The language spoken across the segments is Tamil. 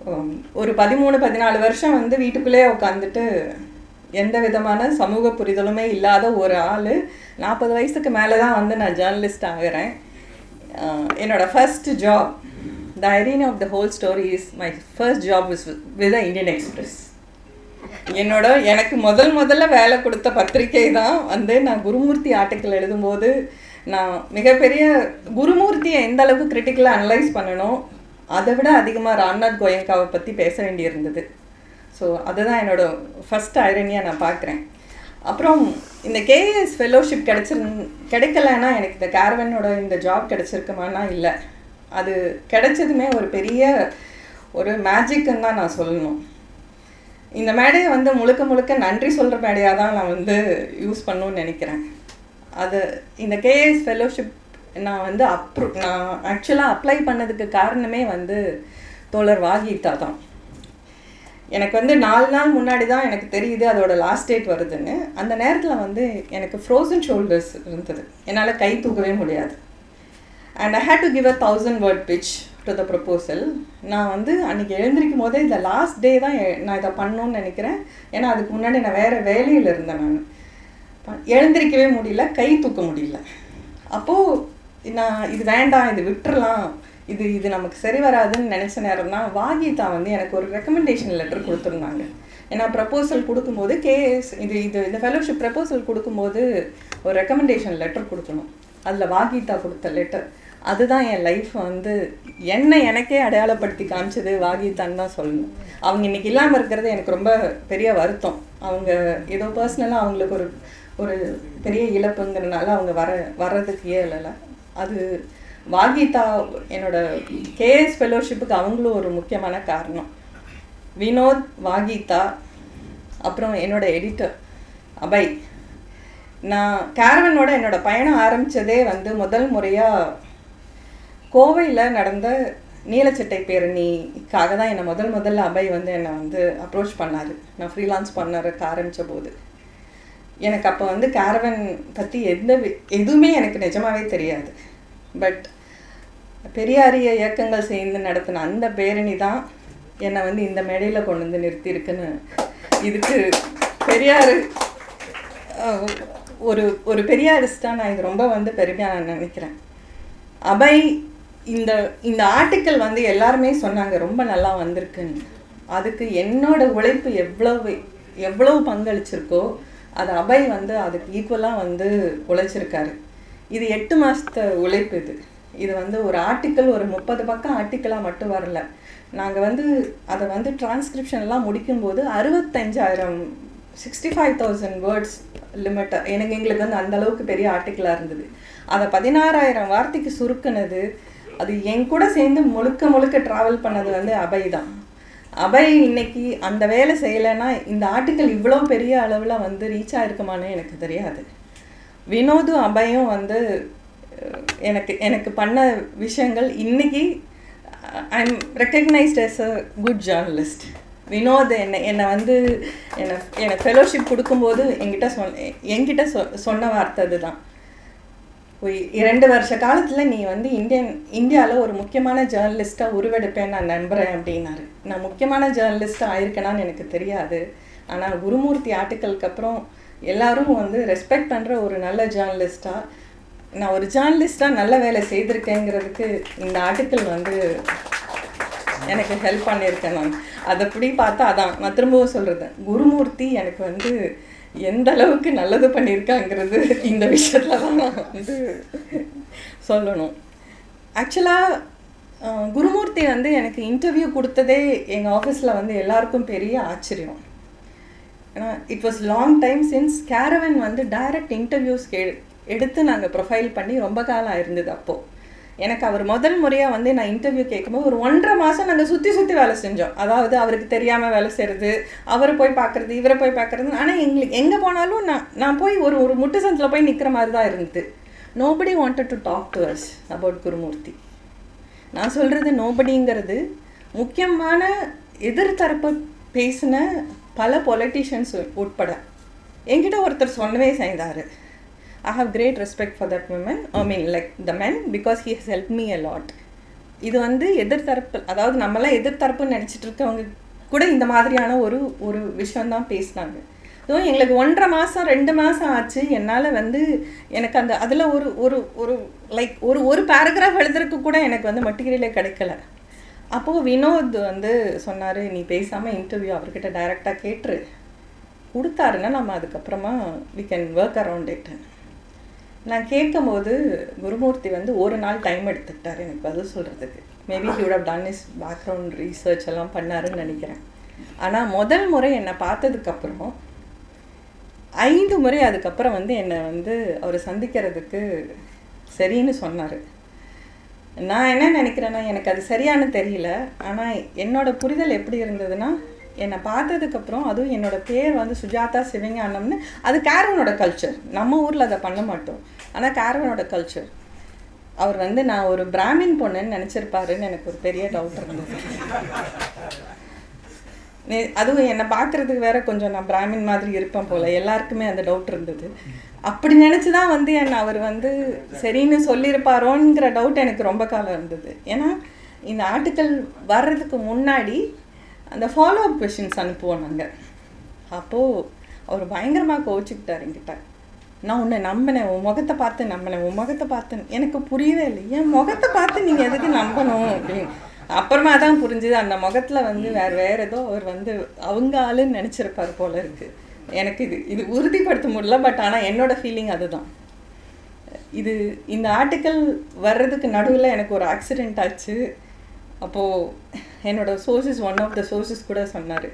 ஒரு பதிமூணு பதினாலு வருஷம் வந்து வீட்டுக்குள்ளே உட்காந்துட்டு எந்த விதமான சமூக புரிதலுமே இல்லாத ஒரு ஆள் நாற்பது வயசுக்கு மேலே தான் வந்து நான் ஜேர்னலிஸ்ட் ஆகிறேன். என்னோடய என்னோட first job the irony of the whole story is my first job was with Indian Express என்னோட எனக்கு முதல் முதல்ல வேலை கொடுத்த பத்திரிகை தான் வந்து நான் குருமூர்த்தி ஆர்டிக்கல் எழுதும்போது நான் மிகப்பெரிய குருமூர்த்தியை எந்த அளவுக்கு கிரிட்டிக்கலாக அனலைஸ் பண்ணணும் அதை விட அதிகமாக ராம்நாத் கோயங்காவை பற்றி பேச வேண்டியிருந்தது. ஸோ அதுதான் என்னோட ஃபஸ்ட் ஐரனியாக நான் பார்க்குறேன். அப்புறம் இந்த கேஏஎஸ் ஃபெலோஷிப் கிடைச்சிரு கிடைக்கலன்னா எனக்கு இந்த கேரவனோட இந்த ஜாப் கிடச்சிருக்குமானா இல்லை. அது கிடைச்சதுமே ஒரு பெரிய ஒரு மேஜிக்குன்னு தான் நான் சொல்லணும். இந்த மேடையை வந்து முழுக்க முழுக்க நன்றி சொல்கிற மேடையாக தான் நான் வந்து யூஸ் பண்ணணும்னு நினைக்கிறேன். அது இந்த கேஏஎஸ் ஃபெலோஷிப் நான் வந்து அப்ரூ நான் ஆக்சுவலாக அப்ளை பண்ணதுக்கு காரணமே வந்து தோழர் வாகிதா தான். எனக்கு வந்து நாலு நாள் முன்னாடி தான் எனக்கு தெரியுது அதோட லாஸ்ட் டேட் வருதுன்னு. அந்த நேரத்தில் வந்து எனக்கு ஃப்ரோசன் ஷோல்டர்ஸ் இருந்தது. என்னால் கை தூக்கவே முடியாது. And I had to give a thousand word pitch to the proposal நான் வந்து அன்றைக்கி எழுந்திருக்கும் போதே இந்த லாஸ்ட் டே தான் நான் இதை பண்ணணும்னு நினைக்கிறேன். ஏன்னா அதுக்கு முன்னாடி நான் வேறு வேலையில் இருந்தேன் நான். எழுந்திரிக்கவே எழுந்திருக்கவே முடியல கை தூக்க முடியல. அப்போது நான் இது வேண்டாம் இது விட்டுறலாம். இது இது நமக்கு சரி வராதுன்னு நினச்ச நேரம் தான் வாகிதா வந்து எனக்கு ஒரு ரெக்கமெண்டேஷன் லெட்டர் கொடுத்துருந்தாங்க. ஏன்னா ப்ரப்போசல் கொடுக்கும்போது கேஎஸ் இது இது இந்த ஃபெலோஷிப் ப்ரப்போசல் கொடுக்கும்போது ஒரு ரெக்கமெண்டேஷன் லெட்டர் கொடுக்கணும். அதில் வாகிதா கொடுத்த லெட்டர் அதுதான் என் லைஃப் வந்து என்னை எனக்கே அடையாளப்படுத்தி காமிச்சது வாகிதான்னு தான் சொல்லணும். அவங்க இன்னைக்கு இல்லாமல் இருக்கிறது எனக்கு ரொம்ப பெரிய வருத்தம். அவங்க ஏதோ பர்சனலாக அவங்களுக்கு ஒரு ஒரு பெரிய இழப்புங்கிறனால அவங்க வர வர்றதுக்கு இயலலை. அது வாகிதா என்னோட கேஎஸ் ஃபெலோஷிப்புக்கு அவங்களும் ஒரு முக்கியமான காரணம். வினோத் வாகிதா அப்புறம் என்னோட எடிட்டர் அபய். நான் கேரவனோட என்னோடய பயணம் ஆரம்பித்ததே வந்து முதல் முறையாக கோவையில் நடந்த நீலச்சட்டை பேரணிக்காக தான் என்னை முதல் முதல்ல அபய் வந்து என்னை வந்து அப்ரோச் பண்ணார். நான் ஃப்ரீலான்ஸ் பண்ணுறதுக்கு ஆரம்பித்த போது எனக்கு அப்போ வந்து கேரவன் பற்றி எந்த வி- எதுவுமே எனக்கு நிஜமாகவே தெரியாது. பட் பெரியாரிய இயக்கங்கள் சேர்ந்து நடத்தின அந்த பேரணி தான் என்னை வந்து இந்த மேடையில் கொண்டு வந்து நிறுத்தியிருக்குன்னு இதுக்கு பெரியார் ஒரு ஒரு பெரியாரிஸ்டாக நான் இது ரொம்ப வந்து பெருமையாக நான் நினைக்கிறேன். அபய் இந்த இந்த ஆர்டிக்கல் வந்து எல்லாருமே சொன்னாங்க ரொம்ப நல்லா வந்திருக்குன்னு. அதுக்கு என்னோட உழைப்பு எவ்வளவு எவ்வளவு பங்களிச்சிருக்கோ அது அபய் வந்து அதுக்கு ஈக்குவலாக வந்து உழைச்சிருக்காரு. இது எட்டு மாதத்த உழைப்பு இது. இது வந்து ஒரு ஆர்டிக்கல் ஒரு முப்பது பக்கம் ஆர்டிக்கலாக மட்டும் வரல. நாங்கள் வந்து அதை வந்து டிரான்ஸ்கிரிப்ஷன்லாம் முடிக்கும்போது அறுபத்தஞ்சாயிரம் sixty five thousand words limit எனக்கு எங்களுக்கு வந்து அந்த அளவுக்கு பெரிய ஆர்டிக்கலாக இருந்தது. அதை பதினாறாயிரம் வார்த்தைக்கு சுருக்குனது அது என் கூட சேர்ந்து முழுக்க முழுக்க ட்ராவல் பண்ணது வந்து அபய் தான். அபய் இன்னைக்கு அந்த வேலை செய்யலைன்னா இந்த ஆர்டிக்கல் இவ்வளோ பெரிய அளவில் வந்து ரீச் ஆகிருக்குமான்னு எனக்கு தெரியாது. வினோதும் அபயும் வந்து எனக்கு எனக்கு பண்ண விஷயங்கள் இன்னைக்கு I am recognised as a good journalist Vinod என்னை என்னை வந்து என்னை எனக்கு ஃபெலோஷிப் கொடுக்கும்போது என்கிட்ட சொன்ன என்கிட்ட சொ சொன்ன வார்த்தை அதுதான். இரண்டு வருஷ காலத்தில் நீ வந்து இந்தியன் இந்தியாவில் ஒரு முக்கியமான ஜேர்னலிஸ்ட்டாக உருவெடுப்பேன்னு நான் நம்புகிறேன் அப்படின்னாரு. நான் முக்கியமான ஜேர்னலிஸ்ட்டாக ஆயிருக்கேனான்னு எனக்கு தெரியாது. ஆனால் குருமூர்த்தி ஆர்டிக்கலுக்கு அப்புறம் எல்லாரும் வந்து ரெஸ்பெக்ட் பண்ணுற ஒரு நல்ல ஜேர்னலிஸ்ட்டாக நான் ஒரு ஜேர்னலிஸ்ட்டாக நல்ல வேலை செய்திருக்கேங்கிறதுக்கு இந்த ஆர்டிக்கல் வந்து எனக்கு ஹெல்ப் பண்ணியிருக்கேன் நான் அதைப்படி பார்த்தா அதான். நான் திரும்பவும் சொல்கிறது குருமூர்த்தி எனக்கு வந்து எந்த அளவுக்கு நல்லது பண்ணியிருக்காங்கிறது இந்த விஷயத்தில் தான் நான் வந்து சொல்லணும். ஆக்சுவலாக குருமூர்த்தி வந்து எனக்கு இன்டர்வியூ கொடுத்ததே எங்கள் ஆஃபீஸில் வந்து எல்லாருக்கும் பெரிய ஆச்சரியம். ஏன்னா it was long time since Caravan வந்து டைரக்ட் இன்டர்வியூஸ் எடுத்து நாங்கள் ப்ரொஃபைல் பண்ணி ரொம்ப காலம் ஆயிருந்தது அப்போது எனக்கு அவர் முதல் முறையாக வந்து நான் இன்டர்வியூ கேட்கும்போது ஒரு ஒன்றரை மாதம் நாங்கள் சுற்றி சுற்றி வேலை செஞ்சோம். அதாவது அவருக்கு தெரியாமல் வேலை செய்கிறது அவரை போய் பார்க்குறது இவரை போய் பார்க்குறது. ஆனால் எங்களுக்கு எங்கே போனாலும் நான் நான் போய் ஒரு ஒரு முட்டு சந்தில் போய் நிற்கிற மாதிரி தான் இருந்தது. Nobody wanted to talk to us about Gurumurthy நான் சொல்கிறது நோபடிங்கிறது முக்கியமான எதிர்த்தரப்பு பேசின பல பொலிட்டிஷியன்ஸ் உட்பட. என்கிட்ட ஒருத்தர் சொன்னவே செய்தார். I have great respect for that women I mean like the men because he has help me a lot இது வந்து எதிர்த்தரப்பு அதாவது நம்மளாம் எதிர்த்தரப்புன்னு நினச்சிட்டு இருக்கவங்க கூட இந்த மாதிரியான ஒரு ஒரு விஷயம்தான் பேசினாங்க. அதுவும் எங்களுக்கு ஒன்றரை மாதம் ரெண்டு மாதம் ஆச்சு. என்னால் வந்து எனக்கு அந்த அதில் ஒரு ஒரு ஒரு லைக் ஒரு ஒரு பேராகிராஃப் எழுதுறதுக்கு கூட எனக்கு வந்து மெட்டீரியலே கிடைக்கல. அப்போது வினோத் வந்து சொன்னார் நீ பேசாமல் இன்டர்வியூ அவர்கிட்ட டைரெக்டாக கேட்டுரு. கொடுத்தாருன்னா நம்ம அதுக்கப்புறமா we can work around it நான் கேட்கும்போது குருமூர்த்தி வந்து ஒரு நாள் டைம் எடுத்துக்கிட்டார் எனக்கு பதில் சொல்கிறதுக்கு maybe he'd of done his background research எல்லாம் பண்ணாருன்னு நினைக்கிறேன். ஆனால் முதல் முறை என்னை பார்த்ததுக்கப்புறம் ஐந்து முறை அதுக்கப்புறம் வந்து என்னை வந்து அவர் சந்திக்கிறதுக்கு சரின்னு சொன்னார். நான் என்ன நினைக்கிறேன்னா எனக்கு அது சரியானு தெரியல. ஆனால் என்னோட புரிதல் எப்படி இருந்ததுன்னா என்னை பார்த்ததுக்கப்புறம் அதுவும் என்னோடய பேர் வந்து சுஜாதா சிவஞானம்னு அது கேரவனோட கல்ச்சர் நம்ம ஊரில் அதை பண்ண மாட்டோம். ஆனால் கேரவனோட கல்ச்சர் அவர் வந்து நான் ஒரு பிராமின் பொண்ணுன்னு நினச்சிருப்பாருன்னு எனக்கு ஒரு பெரிய டவுட் இருந்தது அதுவும் என்னை பார்க்குறதுக்கு வேற கொஞ்சம் நான் பிராமின் மாதிரி இருப்பேன் போல். எல்லாருக்குமே அந்த டவுட் இருந்தது. அப்படி நினச்சி தான் வந்து என்னை அவர் வந்து சரின்னு சொல்லியிருப்பாரோங்கிற டவுட் எனக்கு ரொம்ப காலம் இருந்தது. ஏன்னா இந்த ஆர்டிக்கல் வர்றதுக்கு முன்னாடி அந்த ஃபாலோ அப் கொஷின்ஸ் அனுப்புவோம் நாங்கள் அப்போது அவர் பயங்கரமாக கோவிச்சுக்கிட்டார் என்கிட்ட. நான் உன்னை நம்பினேன் உன் முகத்தை பார்த்து நம்பினேன் உன் முகத்தை பார்த்து எனக்கு புரியவே இல்லை. என் முகத்தை பார்த்து நீங்கள் எதுக்கு நம்பணும்? அப்படின்னு. அப்புறமா தான் புரிஞ்சுது அந்த முகத்தில் வந்து வேறு வேறு ஏதோ அவர் வந்து அவங்க ஆளுன்னு நினச்சிருப்பார் போல இருக்குது எனக்கு இது இது உறுதிப்படுத்த முடியல பட் ஆனால் என்னோடய ஃபீலிங் அதுதான். இது இந்த ஆர்டிக்கல் வர்றதுக்கு நடுவில் எனக்கு ஒரு ஆக்சிடெண்ட் ஆச்சு. அப்போது என்னோட sources one of the sources கூட சொன்னார்.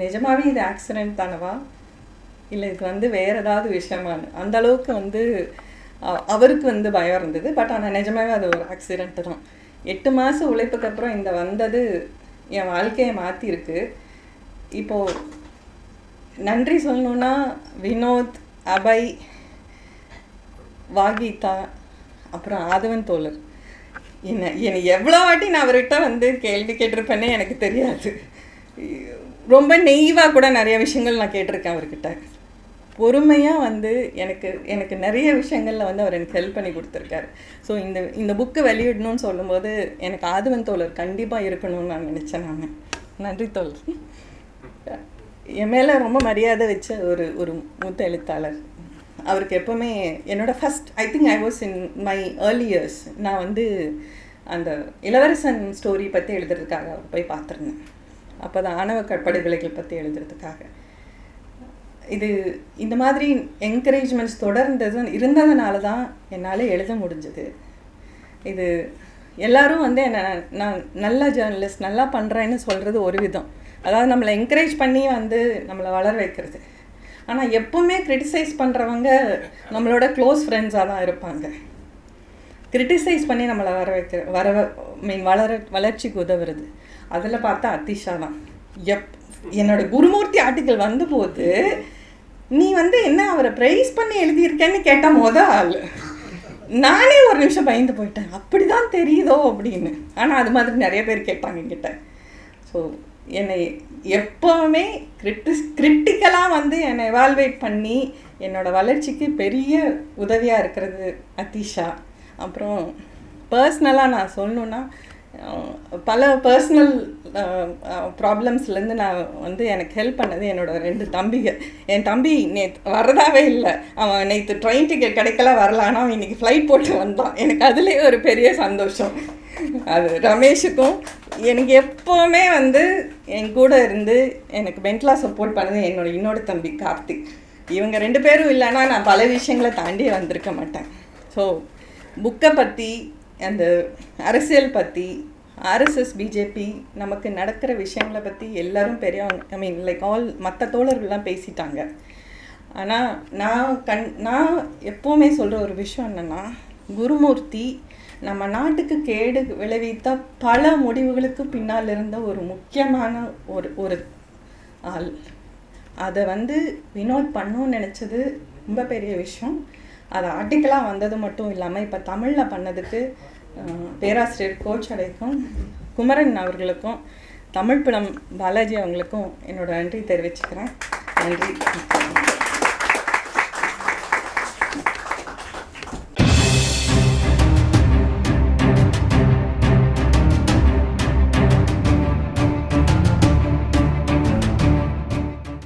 நிஜமாவே இது ஆக்சிடெண்ட் தானவா? இல்லை இது வந்து வேறு ஏதாவது விஷயமானு அந்த அளவுக்கு வந்து அவருக்கு வந்து பயம் இருந்தது. பட் ஆனால் நிஜமாகவே அது ஒரு ஆக்சிடெண்ட்டு தான். எட்டு மாதம் உழைப்புக்கு அப்புறம் இந்த வந்தது என் வாழ்க்கையை மாற்றிருக்கு இப்போது நன்றி சொல்லணுன்னா வினோத் அபய் வாகீதா அப்புறம் ஆதவன் தோழர். என்ன என்னை எவ்வளோ வாட்டி நான் அவர்கிட்ட வந்து கேள்வி கேட்டிருப்பேனே எனக்கு தெரியாது. ரொம்ப நெய்வாக கூட நிறைய விஷயங்கள் நான் கேட்டிருக்கேன் அவர்கிட்ட. பொறுமையாக வந்து எனக்கு எனக்கு நிறைய விஷயங்களில் வந்து அவர் எனக்கு ஹெல்ப் பண்ணி கொடுத்துருக்காரு. ஸோ இந்த இந்த புக்கு வெளியிடணும்னு சொல்லும்போது எனக்கு ஆதுவன் தோழர் கண்டிப்பாக இருக்கணும்னு நான் நினச்சேன் நான். நன்றி தோழர் என் மேலே ரொம்ப மரியாதை வச்ச ஒரு ஒரு மூத்த எழுத்தாளர். அவருக்கு எப்போவுமே என்னோட first I think I was in my early years நான் வந்து அந்த இளவரசன் ஸ்டோரி பற்றி எழுதுறதுக்காக அவர் போய் பார்த்துருந்தேன். அப்போ தான் ஆணவ கற்படுகொலைகள் பற்றி எழுதுறதுக்காக. இது இந்த மாதிரி என்கரேஜ்மெண்ட்ஸ் தொடர்ந்தது இருந்ததுனால தான் என்னால் எழுத முடிஞ்சது. இது எல்லாரும் வந்து என்ன நான் நல்ல ஜேர்னலிஸ்ட் நல்லா பண்ணுறேன்னு சொல்கிறது ஒரு விதம். அதாவது நம்மளை என்கரேஜ் பண்ணி வந்து நம்மளை வளர வைக்கிறது. ஆனால் எப்பவுமே கிரிட்டிசைஸ் பண்ணுறவங்க நம்மளோட க்ளோஸ் ஃப்ரெண்ட்ஸாக தான் இருப்பாங்க. கிரிட்டிசைஸ் பண்ணி நம்மளை வர வைக்கிற வர மீன் வளர வளர்ச்சிக்கு உதவுறது. அதில் பார்த்தா அத்திஷா தான். எப் என்னோட குருமூர்த்தி ஆர்டிக்கல் வந்தபோது நீ வந்து என்ன அவரை ப்ரைஸ் பண்ணி எழுதியிருக்கேன்னு கேட்டால் மொத ஆள். நானே ஒரு நிமிஷம் பயந்து போயிட்டேன். அப்படி தான் தெரியுதோ? அப்படின்னு. ஆனால் அது மாதிரி நிறைய பேர் கேட்பாங்க என்கிட்ட. ஸோ என்னை எப்போவுமே கிரிட்டி கிரிட்டிக்கலாக வந்து என்னை எவால்வேட் பண்ணி என்னோடய வளர்ச்சிக்கு பெரிய உதவியாக இருக்கிறது அத்திஷா. அப்புறம் பர்சனலாக நான் சொல்லணுன்னா பல பர்சனல் ப்ராப்ளம்ஸ்லேருந்து நான் வந்து எனக்கு ஹெல்ப் பண்ணது என்னோட ரெண்டு தம்பிகள். என் தம்பி நேற்று வரதாவே இல்லை. அவன் நேற்று ட்ரெயின் டிக்கெட் கிடைக்கல வரல. ஆனால் அவன் இன்னைக்கு ஃப்ளைட் போட்டு வந்தான். எனக்கு அதுலேயே ஒரு பெரிய சந்தோஷம். அது ரமேஷுக்கும் எனக்கு எப்போவுமே வந்து என் கூட இருந்து எனக்கு மென்டலாக சப்போர்ட் பண்ணது என்னோட இன்னொரு தம்பி கார்த்திக். இவங்க ரெண்டு பேரும் இல்லைன்னா நான் பல விஷயங்களை தாண்டி வந்திருக்க மாட்டேன். ஸோ புக்கை பற்றி அந்த அரசியல் பற்றி ஆர்எஸ்எஸ் பிஜேபி நமக்கு நடக்கிற விஷயங்களை பற்றி எல்லோரும் பெரியவங்க ஐ மீன் லைக் ஆல் மற்ற தோழர்கள்லாம் பேசிட்டாங்க. ஆனால் நான் கண் நான் எப்போவுமே சொல்கிற ஒரு விஷயம் என்னென்னா குருமூர்த்தி நம்ம நாட்டுக்கு கேடு விளைவித்த பல முடிவுகளுக்கு பின்னால் இருந்த ஒரு முக்கியமான ஒரு ஒரு ஆள். அதை வந்து வினோத் பண்ணணும்னு நினச்சது ரொம்ப பெரிய விஷயம். அது ஆர்டிக்கலாக வந்தது மட்டும் இல்லாமல் இப்போ தமிழில் பண்ணதுக்கு பேராசிரியர் கோச் அடைக்கும் குமரன் அவர்களுக்கும் தமிழ் படம் பாலாஜி அவங்களுக்கும் என்னோட நன்றி தெரிவிச்சுக்கிறேன். நன்றி.